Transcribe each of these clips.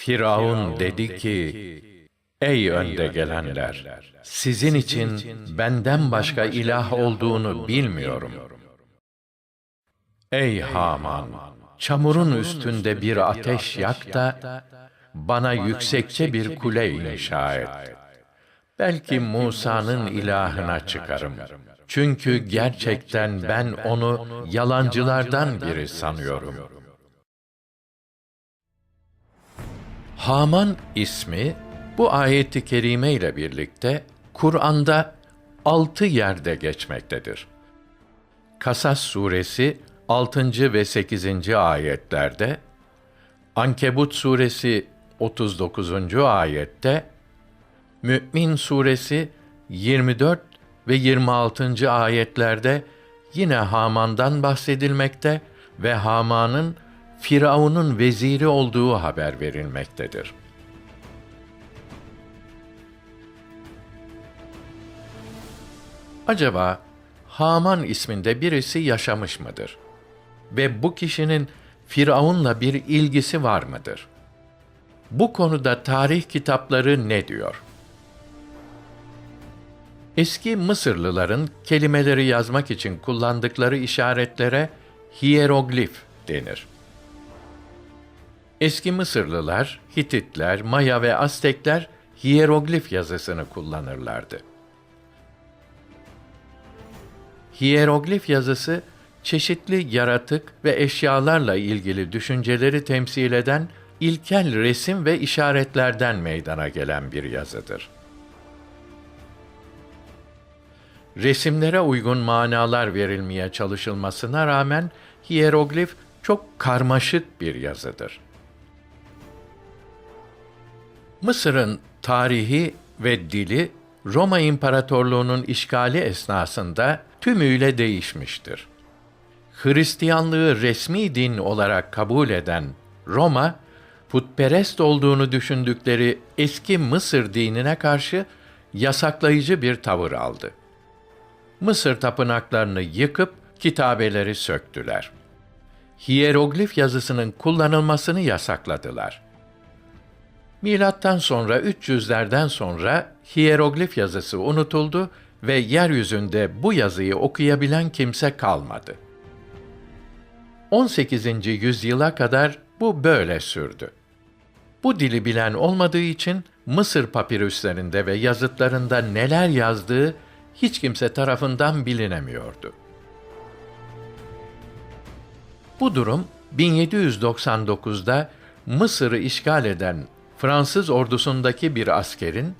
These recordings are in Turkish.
Firavun dedi ki, Ey önde gelenler! Sizin için benden başka ilah olduğunu bilmiyorum. Ey Haman! Çamurun üstünde bir ateş yak da, bana yüksekçe bir kule inşa et. Belki Musa'nın ilahına çıkarım. Çünkü gerçekten ben onu yalancılardan biri sanıyorum. Haman ismi bu ayeti kerime ile birlikte Kur'an'da altı yerde geçmektedir. Kasas suresi 6. ve 8. ayetlerde, Ankebut suresi 39. ayette, Mü'min suresi 24 ve 26. ayetlerde yine Haman'dan bahsedilmekte ve Haman'ın Firavun'un veziri olduğu haber verilmektedir. Acaba Haman isminde birisi yaşamış mıdır? Ve bu kişinin Firavun'la bir ilgisi var mıdır? Bu konuda tarih kitapları ne diyor? Eski Mısırlıların kelimeleri yazmak için kullandıkları işaretlere hieroglif denir. Eski Mısırlılar, Hititler, Maya ve Aztekler hieroglif yazısını kullanırlardı. Hieroglif yazısı çeşitli yaratık ve eşyalarla ilgili düşünceleri temsil eden ilkel resim ve işaretlerden meydana gelen bir yazıdır. Resimlere uygun manalar verilmeye çalışılmasına rağmen hieroglif çok karmaşık bir yazıdır. Mısır'ın tarihi ve dili Roma İmparatorluğu'nun işgali esnasında tümüyle değişmiştir. Hristiyanlığı resmi din olarak kabul eden Roma, putperest olduğunu düşündükleri eski Mısır dinine karşı yasaklayıcı bir tavır aldı. Mısır tapınaklarını yıkıp kitabeleri söktüler. Hieroglif yazısının kullanılmasını yasakladılar. Milattan sonra 300'lerden sonra hieroglif yazısı unutuldu ve yeryüzünde bu yazıyı okuyabilen kimse kalmadı. 18. yüzyıla kadar bu böyle sürdü. Bu dili bilen olmadığı için Mısır papirüslerinde ve yazıtlarında neler yazdığı hiç kimse tarafından bilinemiyordu. Bu durum 1799'da Mısır'ı işgal eden Fransız ordusundaki bir askerin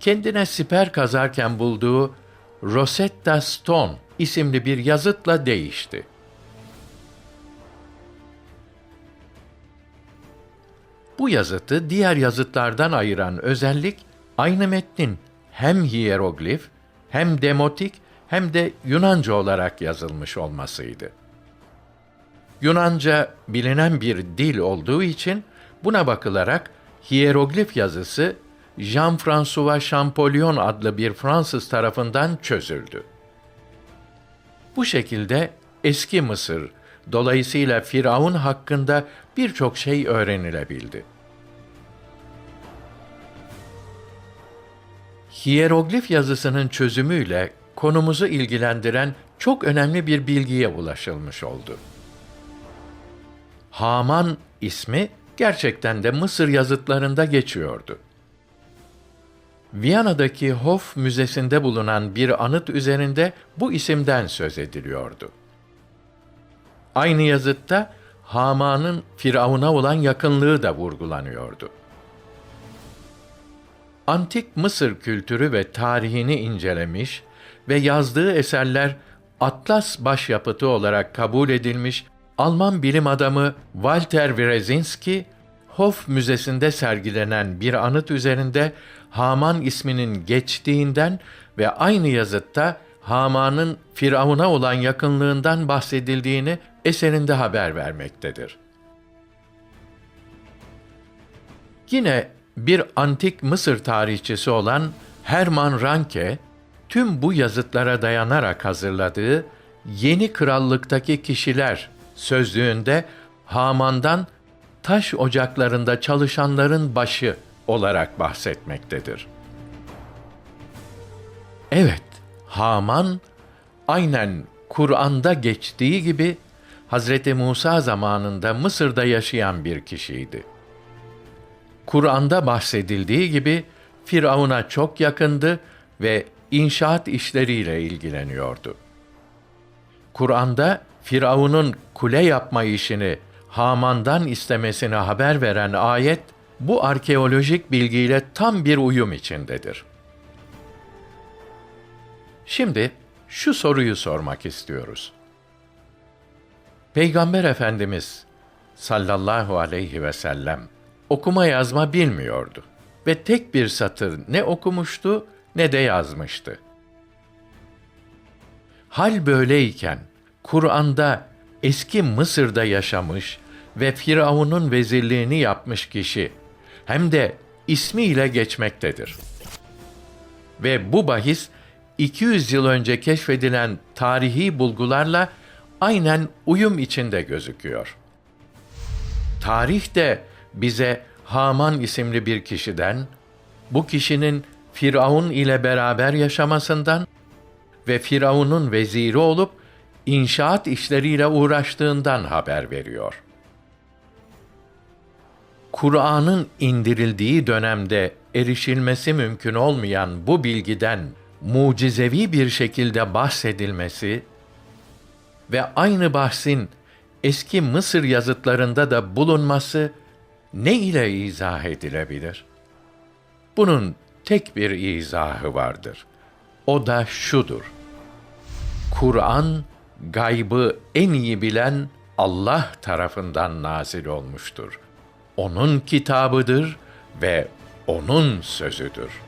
kendine siper kazarken bulduğu Rosetta Stone isimli bir yazıtla değişti. Bu yazıtı diğer yazıtlardan ayıran özellik aynı metnin hem hieroglif hem demotik hem de Yunanca olarak yazılmış olmasıydı. Yunanca bilinen bir dil olduğu için buna bakılarak hieroglif yazısı Jean-François Champollion adlı bir Fransız tarafından çözüldü. Bu şekilde eski Mısır, dolayısıyla Firavun hakkında birçok şey öğrenilebildi. Hieroglif yazısının çözümüyle konumuzu ilgilendiren çok önemli bir bilgiye ulaşılmış oldu. Haman ismi gerçekten de Mısır yazıtlarında geçiyordu. Viyana'daki Hof Müzesi'nde bulunan bir anıt üzerinde bu isimden söz ediliyordu. Aynı yazıtta Haman'ın Firavun'a olan yakınlığı da vurgulanıyordu. Antik Mısır kültürü ve tarihini incelemiş ve yazdığı eserler Atlas başyapıtı olarak kabul edilmiş Alman bilim adamı Walter Wrezinski, Hof Müzesi'nde sergilenen bir anıt üzerinde Haman isminin geçtiğinden ve aynı yazıtta Haman'ın Firavun'a olan yakınlığından bahsedildiğini eserinde haber vermektedir. Yine bir antik Mısır tarihçisi olan Hermann Ranke, tüm bu yazıtlara dayanarak hazırladığı Yeni Krallıktaki Kişiler sözlüğünde Haman'dan taş ocaklarında çalışanların başı olarak bahsetmektedir. Evet, Haman aynen Kur'an'da geçtiği gibi Hazreti Musa zamanında Mısır'da yaşayan bir kişiydi. Kur'an'da bahsedildiği gibi Firavun'a çok yakındı ve inşaat işleriyle ilgileniyordu. Kur'an'da Firavun'un kule yapma işini Haman'dan istemesine haber veren ayet bu arkeolojik bilgiyle tam bir uyum içindedir. Şimdi şu soruyu sormak istiyoruz. Peygamber Efendimiz sallallahu aleyhi ve sellem okuma yazma bilmiyordu ve tek bir satır ne okumuştu ne de yazmıştı. Hal böyleyken Kur'an'da eski Mısır'da yaşamış ve Firavun'un vezirliğini yapmış kişi hem de ismiyle geçmektedir. Ve bu bahis 200 yıl önce keşfedilen tarihi bulgularla aynen uyum içinde gözüküyor. Tarih de bize Haman isimli bir kişiden, bu kişinin Firavun ile beraber yaşamasından ve Firavun'un veziri olup inşaat işleriyle uğraştığından haber veriyor. Kur'an'ın indirildiği dönemde erişilmesi mümkün olmayan bu bilgiden mucizevi bir şekilde bahsedilmesi ve aynı bahsin eski Mısır yazıtlarında da bulunması ne ile izah edilebilir? Bunun tek bir izahı vardır. O da şudur. Kur'an gaybı en iyi bilen Allah tarafından nazil olmuştur. Onun kitabıdır ve onun sözüdür.''